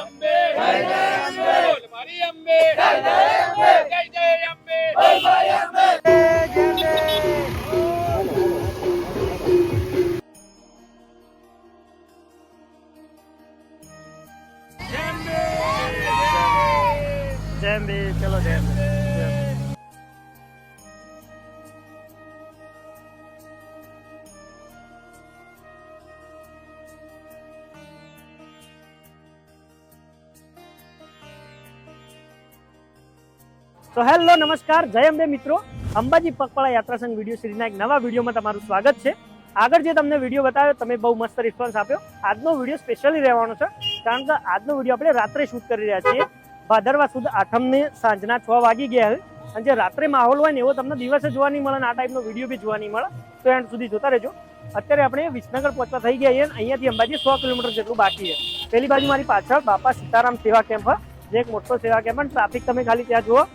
અંબે તો હેલો, નમસ્કાર. જય અંબે મિત્રો. અંબાજી પગપાળા યાત્રા સંઘ વીડિયો સિરીઝના એક નવા વિડીયોમાં તમારું સ્વાગત છે. આગળ જે તમને વીડિયો બતાવ્યો, તમે બહુ મસ્ત રિસ્પોન્સ આપ્યો. આજનો વીડિયો સ્પેશિયલી રહેવાનો છે, કારણ કે આજનો વીડિયો આપણે રાત્રે શૂટ કરી રહ્યા છીએ. ભાદરવા સુદ આઠમને સાંજના છ વાગી ગયા છે. અને જે રાત્રે માહોલ હોય ને એવો તમને દિવસે જોવા નહીં મળે અને આ ટાઈપનો વીડિયો બી જોવા નહીં મળે. તો એન્ડ સુધી જોતા રહેજો. અત્યારે આપણે વિસનગર પહોંચવા થઈ ગયા છીએ અહીંયાથી અંબાજી સો કિલોમીટર જેટલું બાકી છે. પેલી બાજુ મારી પાછળ બાપા સીતારામ સેવા કેમ્પ જે એક મોટો સેવા કેમ્પ ટ્રાફિક તમે ખાલી ત્યાં જુઓ.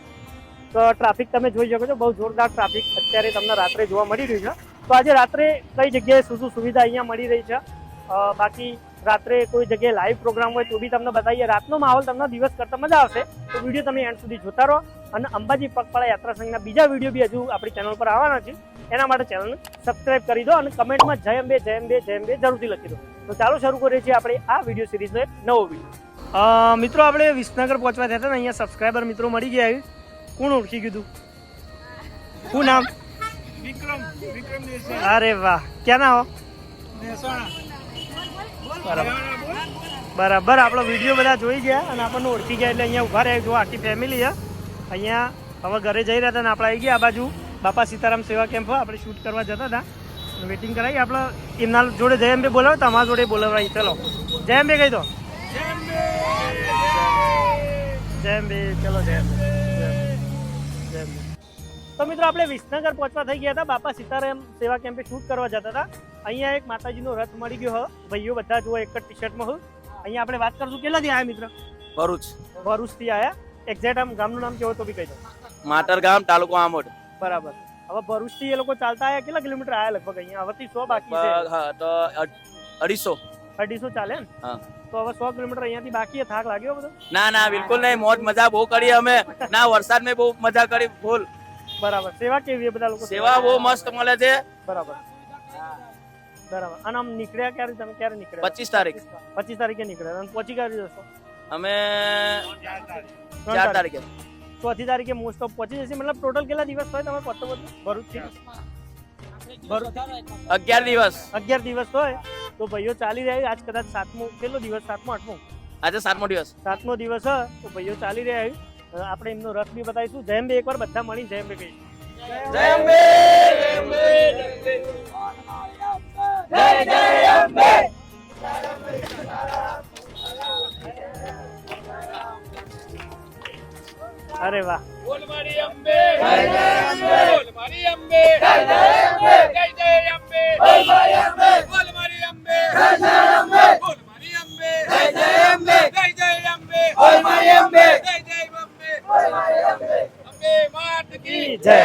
તો ટ્રાફિક તમે જોઈ શકો છો, બહુ જોરદાર ટ્રાફિક અત્યારે તમને રાત્રે જોવા મળી રહ્યું છે. તો આજે રાત્રે કઈ જગ્યાએ શું શું સુવિધા અહીંયા મળી રહી છે? બાકી રાત્રે કોઈ જગ્યાએ લાઈવ પ્રોગ્રામ હોય તો બી તમને બતાવીએ. રાતનો માહોલ તમને દિવસ કરતા મજા આવશે. તો વીડિયો તમે એન્ડ સુધી જોતા રહો. અને અંબાજી પગપાળા યાત્રા સંઘના બીજા વીડિયો બી હજુ આપણી ચેનલ પર આવવાના છે. એના માટે ચેનલને સબસ્ક્રાઇબ કરી દો અને કમેન્ટમાં જય અંબે જય અંબે જય અંબે જરૂરથી લખી દો. તો ચાલો શરૂ કરીએ છીએ આપણે આ વીડિયો સિરીઝનો એક નવો વીડિયો મિત્રો, આપણે વિસનગર પહોંચવા થયા હતા અહીંયા સબસ્ક્રાઇબર મિત્રો મળી ગયા. કોણ ઓળખી કીધું શું નામ? વિક્રમ વિક્રમ દેસાઈ. અરે વાહ. ક્યાં ના હો? બરાબર. બરાબર. આપણો વીડિયો બધા જોઈ ગયા અને આપણને ઓળખી ગયા એટલે અહીંયા ઊભા રહ્યા. જો આખી ફેમિલી છે અહીંયા હવે ઘરે જઈ રહ્યા હતા ને આપણે આવી ગયા આ બાજુ. બાપા સીતારામ સેવા કેમ્પ આપણે શૂટ કરવા જતા હતા. વેટિંગ કરાવી. આપણે એમના જોડે જય અંબે બોલાવો તમારા જોડે બોલાવરાઈ ચલો. જયમ અંબે કહી દો. જય અંબે ચલો જય તો મિત્રો આપણે વિસનગર પહોંચવા થઈ ગયા હતા. બાપા સીતારામ સેવા કેમ્પે શૂટ કરવા જતા હતા. અહીંયા એક માતાજીનો રથ મળી ગયો હ. ભાઈઓ બધા જુઓ એક જ ટી શર્ટમાં હું. અહીંયા આપણે વાત કરશું. કેટલાથી આવ્યા મિત્ર? ભરૂચ. ભરૂચથી આવ્યા એક્ઝેક્ટ આમ ગામનું નામ કેવો તો બી કહી દો. માટર ગામ તાલુકો આમોડ બરાબર. હવે ભરૂચથી એ લોકો ચાલતા આવ્યા કેટલા કિલોમીટર આવ્યા લગભગ અહીંયા? હવેથી સો બાકી છે. હા તો અઢીસો. અઢીસો ચાલે ને હા. તો હવે સો કિલોમીટર અહીંયાથી બાકી થાક લાગ્યો બધો? ના ના બિલકુલ નહીં. મોજ મજા બહુ કરી અમે. ના વરસાદ મેં બહુ મજા કરી. ફૂલ બરાબર. સેવા કેવી બધા લોકો? સેવા બહુ મસ્ત મળે છે. બરાબર. બરાબર. અને આમ નીકળ્યા ક્યારે? તમે ક્યારે નીકળ્યા? પચીસ તારીખ. પચીસ તારીખે નીકળ્યા. અને પહોંચી ક્યારે જશો? અમે ચાર તારીખે. ચોથી તારીખે મોસ્ટ ઓફ પહોંચી જશે. મતલબ ટોટલ કેટલા દિવસ હોય તમે પતો બધું ભરૂચથી? અગિયાર દિવસ. અગિયાર દિવસ હોય? તો ભાઈઓ ચાલી રહ્યા આજ કદાચ સાતમો કેટલો દિવસ? સાતમો આઠમો? આજે સાતમો દિવસ. સાતમો દિવસ હોય તો ભાઈઓ ચાલી રહ્યા આપણે એમનો રસ બી બતાવીશું. જયમ બે એકવાર બધા મળી કહીશું. જય અંબે જય અંબે. જય જય અંબે. અરે વાહ. બોલ મારી અંબે. જય જય અંબે. બોલ મારી અંબે. જય જય અંબે. જય જય અંબે. બોલ મારી અંબે. બોલ મારી અંબે. જય જય અંબે બોલ મારી અંબે જય જય અંબે જય જય અંબે બોલ મારી અંબે જય જય અંબે બોલ મારી અંબે અંબે માત કી જય.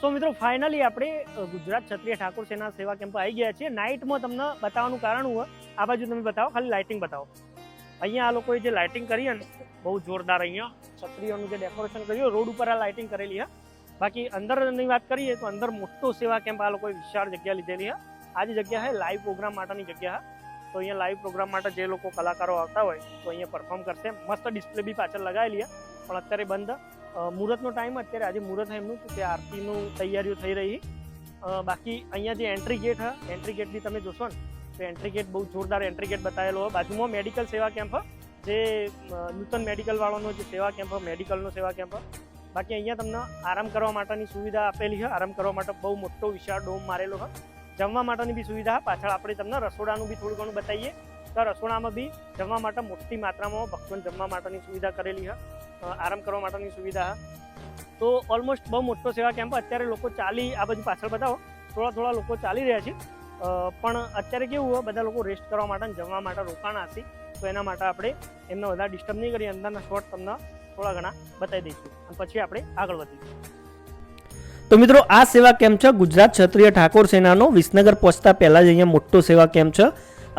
સો મિત્રો ફાઇનલી આપણે ગુજરાત ક્ષત્રિય ઠાકોર સેના સેવા કેમ્પ આવી ગયા છીએ. નાઇટમાં તમને બતાવવાનું કારણ હું આ બાજુ તમે બતાવો ખાલી લાઇટિંગ બતાવો. અહીંયા આ લોકોએ જે લાઇટિંગ કરી ને બહુ જોરદાર અહીંયા ક્ષત્રિયોનું જે ડેકોરેશન કર્યું, રોડ ઉપર આ લાઇટિંગ કરેલી છે બાકી અંદરની વાત કરીએ તો અંદર મોટો સેવા કેમ્પ આ લોકોએ વિશાળ જગ્યા લીધેલી છે આ જગ્યા છે લાઈવ પ્રોગ્રામ માટેની જગ્યા તો અહીંયા લાઈવ પ્રોગ્રામ માટે જે લોકો કલાકારો આવતા હોય, તો અહીંયા પરફોર્મ કરશે. મસ્ત ડિસ્પ્લે બી પાછળ લગાવેલી છે પણ અત્યારે બંધ. મુહૂર્તનો ટાઈમ અત્યારે આજે મુહૂર્ત છે એમનું તે આરતીનું તૈયારીઓ થઈ રહી. બાકી અહીંયા જે એન્ટ્રી ગેટ હા એન્ટ્રી ગેટ બી તમે જોશો ને, તો એન્ટ્રી ગેટ બહુ જોરદાર એન્ટ્રી ગેટ બતાવેલો બાજુમાં મેડિકલ સેવા કેમ્પ જે નૂતન મેડિકલ વાળાનો જે સેવા કેમ્પ મેડિકલનો સેવા કેમ્પ બાકી અહીંયા તમને આરામ કરવા માટેની સુવિધા આપેલી છે. આરામ કરવા માટે બહુ મોટો વિશાળ ડોમ મારેલો છે. જમવા માટેની બી સુવિધા પાછળ આપણે તમને રસોડાનું બી થોડું ઘણું બતાવીએ. તો રસોડામાં બી જમવા માટે મોટી માત્રામાં ભક્તોને જમવા માટેની સુવિધા કરેલી છે. આરામ કરવા માટેની સુવિધા તો ઓલમોસ્ટ બહુ મોટો સેવા કેમ્પ અત્યારે લોકો ચાલી, આ બધું પાછળ બતાવો. થોડા થોડા લોકો ચાલી રહ્યા છે. પણ અત્યારે કેવું હોય, બધા લોકો રેસ્ટ કરવા માટે જમવા માટે રોકાણ હશે તો એના માટે આપણે એમને વધારે ડિસ્ટર્બ નહીં કરીએ, અંદરના શોર્ટ તમને થોડા ઘણા બતાવી દઈશું. અને પછી આપણે આગળ વધીશું. તો મિત્રો, આ સેવા કેમ્પ છે? ગુજરાત ક્ષત્રિય ઠાકોર સેનાનો વિસનગર પહોંચતા પહેલાં જ અહીંયા મોટો સેવા કેમ્પ છે?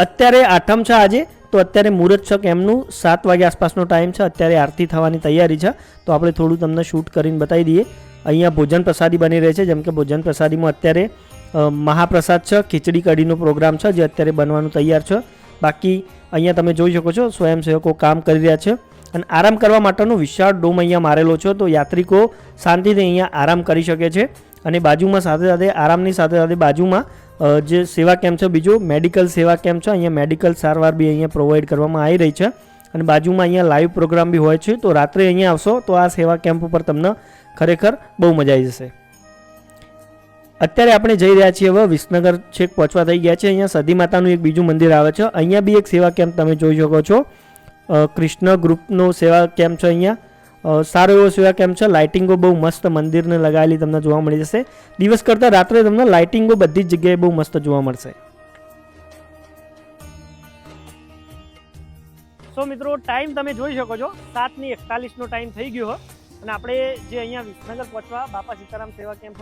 અત્યારે આઠમ છે આજે, તો અત્યારે મુહૂર્ત છે કેમનું? સાત વાગ્યા આસપાસનો ટાઈમ છે, અત્યારે આરતી થવાની તૈયારી છે. તો આપણે થોડું તમને શૂટ કરીને બતાવી દઈએ. અહીંયા ભોજન પ્રસાદી બની રહે છે, જેમ કે ભોજન પ્રસાદીમાં અત્યારે મહાપ્રસાદ છે, ખીચડી કઢીનો પ્રોગ્રામ છે, જે અત્યારે બનવાનું તૈયાર છે. બાકી અહીંયા તમે જોઈ શકો છો સ્વયંસેવકો કામ કરી રહ્યા છે અને આરામ કરવા માટેનો વિશાળ ડોમ અહીંયા મારેલો છે. તો યાત્રિકો શાંતિથી અહીંયા આરામ કરી શકે છે અને બાજુમાં સાથે સાથે આરામની સાથે સાથે બાજુમાં જે સેવા કેમ્પ છે, બીજો મેડિકલ સેવા કેમ્પ છે. અહીંયા મેડિકલ સારવાર બી અહીંયા પ્રોવાઈડ કરવામાં આવી રહી છે અને બાજુમાં અહીંયા લાઈવ પ્રોગ્રામ બી હોય છે. તો રાત્રે અહીંયા આવશો તો આ સેવા કેમ્પ ઉપર તમને ખરેખર બહુ મજા આવી જશે. અત્યારે આપણે જઈ રહ્યા છીએ હવે વિસનગર છેક પહોંચવા થઈ ગયા છે. અહીંયા સદી માતાનું એક બીજું મંદિર આવે છે. અહીંયા બી એક સેવા કેમ્પ તમે જોઈ શકો છો. કૃષ્ણ ગ્રુપનો સેવા કેમ્પ છે અહીંયા. સારો એવો સેવા કેમ્પ છે. લાઇટિંગો બહુ મસ્ત મંદિરને લગાવેલી તમને જોવા મળી જશે. દિવસ કરતાં રાત્રે તમને લાઇટિંગો બધી જ જગ્યાએ બહુ મસ્ત જોવા મળશે. સો મિત્રો, ટાઈમ તમે જોઈ શકો છો. સાતની એકતાલીસનો ટાઈમ થઈ ગયો અને આપણે જે અહીંયા વિસનગર પહોંચવા બાપા સીતારામ સેવા કેમ્પ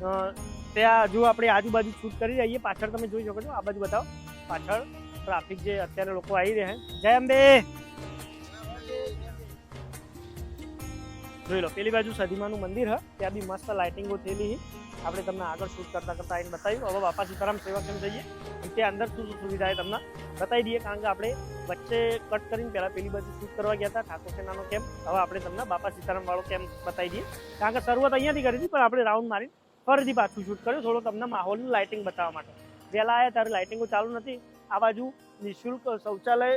ત્યાં હજુ આપણે આજુબાજુ શૂટ કરી રહીએ પાછળ તમે જોઈ શકો છો, આ બાજુ બતાવો. પાછળ ટ્રાફિક જે અત્યારે લોકો આવી રહ્યા છે. જય અંબે! જોઈ લો, પેલી બાજુ સદીમાનું મંદિર હ, ત્યાં બી મસ્ત લાઇટિંગો થયેલી છે. આપણે તમને આગળ શૂટ કરતા કરતા આવીને બતાવ્યું હવે બાપા સીતારામ સેવા કેમ્પ જઈએ. અને ત્યાં અંદર શું શું સુવિધા છે તમને બતાવી દઈએ, કારણ કે આપણે વચ્ચે કટ કરીને પહેલા પેલી બાજુ શૂટ કરવા ગયા હતા, ઠાકોર સેનાનો કેમ્પ હવે આપણે તમને બાપા સીતારામ વાળો કેમ્પ બતાવી દઈએ. કારણ કે શરૂઆત અહીંયાથી કરી હતી, પણ આપણે રાઉન્ડ મારી ફરીથી પાછું શૂટ કર્યું. થોડો તમને માહોલનું લાઇટિંગ બતાવવા માટે. પહેલાં આવ્યા ત્યારે લાઇટિંગો ચાલુ નથી. આ બાજુ નિઃશુલ્ક શૌચાલય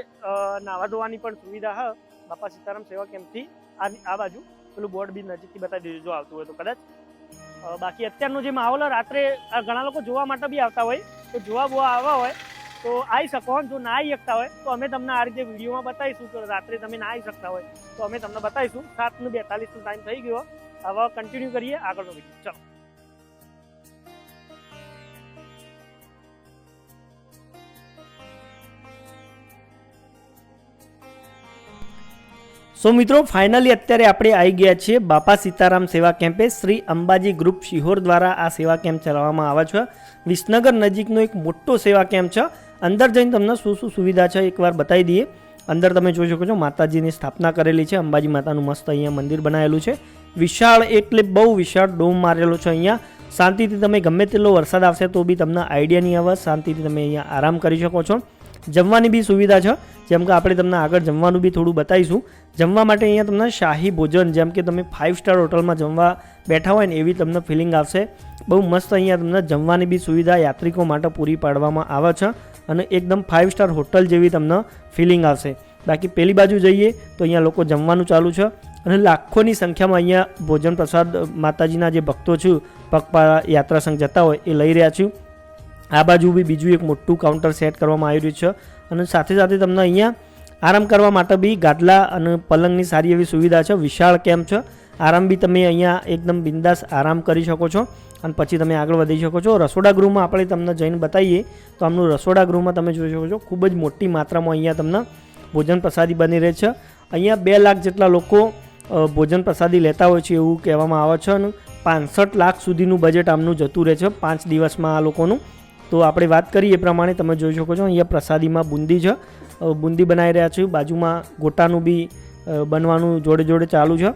નાહવા ધોવાની પણ સુવિધા હ. બાપા સીતારામ સેવા કેમ્પથી આ આ બાજુ પેલું બોર્ડ બી નજીકથી બતાવી દીધું, જો આવતું હોય તો કદાચ. બાકી અત્યારનો જે માહોલ રાત્રે ઘણા લોકો જોવા માટે બી આવતા હોય. તો જોવા બોવા આવવા હોય, તો આવી શકો જો ના આવી શકતા હોય, તો અમે તમને આ રીતે વિડીયોમાં બતાવીશું કે રાત્રે તમે ના આવી શકતા હોય. તો અમે તમને બતાવીશું. સાતનું બેતાલીસનો ટાઈમ થઈ ગયો. હવે કન્ટિન્યુ કરીએ આગળનો વીડિયો ચલો. સો મિત્રો ફાઇનલી અત્યારે આપણે આવી ગયા છીએ બાપા સીતારામ સેવા કેમ્પે. શ્રી અંબાજી ગ્રુપ શિહોર દ્વારા આ સેવા કેમ્પ ચલાવવામાં આવે છે. વિસનગર નજીકનો એક મોટો સેવા કેમ્પ છે. અંદર જઈને તમને શું શું સુવિધા છે એકવાર બતાવી દઈએ. અંદર તમે જોઈ શકો છો માતાજીની સ્થાપના કરેલી છે. અંબાજી માતાનું મસ્ત અહીંયા મંદિર બનાવેલું છે. વિશાળ એટલે બહુ વિશાળ ડોમ મારેલો છે અહીંયા. શાંતિથી તમે ગમે તેટલો વરસાદ આવશે તો બી તમને આઈડિયા નહીં આવે. શાંતિથી તમે અહીંયા આરામ કરી શકો છો. જમવાની બી સુવિધા છે. જેમ કે આપણે તમને આગળ જમવાનું બી થોડું બતાવીશું. જમવા માટે અહીંયા તમને શાહી ભોજન, જેમ કે તમે ફાઇવ સ્ટાર હોટલમાં જમવા બેઠા હોય ને એવી તમને ફિલિંગ આવશે. બહુ મસ્ત અહીંયા તમને જમવાની બી સુવિધા યાત્રિકો માટે પૂરી પાડવામાં આવે છે અને એકદમ ફાઇવ સ્ટાર હોટલ જેવી તમને ફિલિંગ આવશે. બાકી પેલી બાજુ જઈએ તો અહીંયા લોકો જમવાનું ચાલુ છે અને લાખોની સંખ્યામાં અહીંયા ભોજન પ્રસાદ માતાજીના જે ભક્તો છું, પગપાળા યાત્રા સંઘ જતા હોય એ લઈ રહ્યા છું. આ બાજુ બી બીજું એક મોટું કાઉન્ટર સેટ કરવામાં આવી રહ્યું છે. અને સાથે સાથે તમને અહીંયા આરામ કરવા માટે બી ગાદલા અને પલંગની સારી એવી સુવિધા છે. વિશાળ કેમ્પ છે. આરામ બી તમે અહીંયા એકદમ બિંદાસ આરામ કરી શકો છો. અને પછી તમે આગળ વધી શકો છો. રસોડા ગૃહમાં આપણે તમને જઈને બતાવીએ તો આમનું રસોડા ગૃહમાં તમે જોઈ શકો છો. ખૂબ જ મોટી માત્રામાં અહીંયા તમને ભોજન પ્રસાદી બની રહે છે. અહીંયા બે લાખ જેટલા લોકો ભોજન પ્રસાદી લેતા હોય છે એવું કહેવામાં આવે છે. અને પાંસઠ લાખ સુધીનું બજેટ આમનું જતું રહે છે પાંચ દિવસમાં આ લોકોનું. તો આપણે વાત કરીએ એ પ્રમાણે, તમે જોઈ શકો છો, અહીંયા પ્રસાદીમાં બુંદી છે. બુંદી બનાવી રહ્યા છે બાજુમાં ગોટાનું બી બનવાનું જોડે જોડે ચાલુ છે.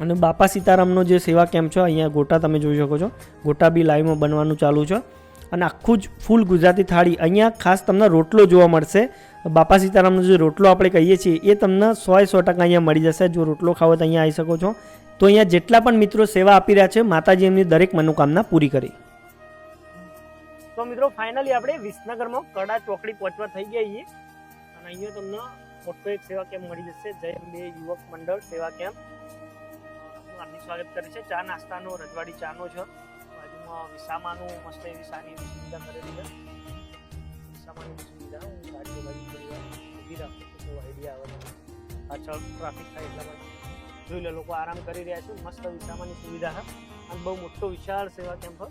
અને બાપા સીતારામનો જે સેવા કેમ્પ છે, અહીંયા ગોટા તમે જોઈ શકો છો. ગોટા બી લાઈવમાં બનવાનું ચાલુ છે. અને આખું જ ફૂલ ગુજરાતી થાળી. અહીંયા ખાસ તમને રોટલો જોવા મળશે. બાપા સીતારામનો જે રોટલો આપણે કહીએ છીએ, એ તમને સોએ સો ટકા અહીંયા મળી જશે. જો રોટલો ખાવો તો અહીંયા આવી શકો છો. તો અહીંયા જેટલા પણ મિત્રો સેવા આપી રહ્યા છે, માતાજી એમની દરેક મનોકામના પૂરી કરી. તો મિત્રો ફાઇનલી આપણે વિસનગરમાં કડા ચોકડી પહોંચવા થઈ ગયા છીએ. અને અહીંયા તમને મોટો એક સેવા કેમ્પ મળી જશે. જય અંબે યુવક મંડળ સેવા કેમ્પ. હાર્દિક સ્વાગત કરે છે. ચા નાસ્તાનો, રજવાડી ચાનો છે. બાજુમાં વિસામાનું, મસ્ત એવી સારી એવી સુવિધા કરેલી છે. વિસામાની સુવિધા હું ગાડી બાજુ ઊભી રાખું તો આઈડિયા આવે પાછળ ટ્રાફિક થાય એટલા માટે. જોઈ લે, લોકો આરામ કરી રહ્યા છે. મસ્ત વિસામાની સુવિધા છે. અને બહુ મોટો વિશાળ સેવા કેમ્પ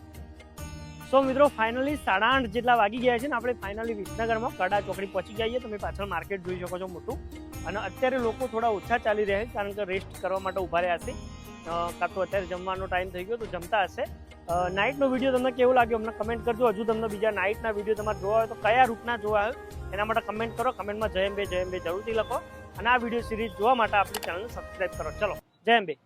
સો મિત્રો ફાઇનલી સાડા આઠ જેટલા વાગી ગયા છે ને, આપણે ફાઇનલી વિસનગરમાં કડા ચોકડી પહોંચી ગયા છીએ. તમે પાછળ માર્કેટ જોઈ શકો છો મોટું. અને અત્યારે લોકો થોડા ઓછા ચાલી રહ્યા છે, કારણ કે રેસ્ટ કરવા માટે ઊભા રહ્યા હશે કાં તો અત્યારે જમવાનો ટાઈમ થઈ ગયો તો જમતા હશે. નાઇટનો વીડિયો તમને કેવો લાગ્યો અમને કમેન્ટ કરજો. હજુ તમને બીજા નાઇટના વીડિયો તમારે જોવા હોય તો કયા રૂટના જોવા હોય, એના માટે કમેન્ટ કરો. કમેન્ટમાં જય અંબે જય અંબે જરૂરથી લખો. અને આ વીડિયો સિરીઝ જોવા માટે આપણી ચેનલને સબસ્ક્રાઈબ કરો. ચલો, જય અંબે.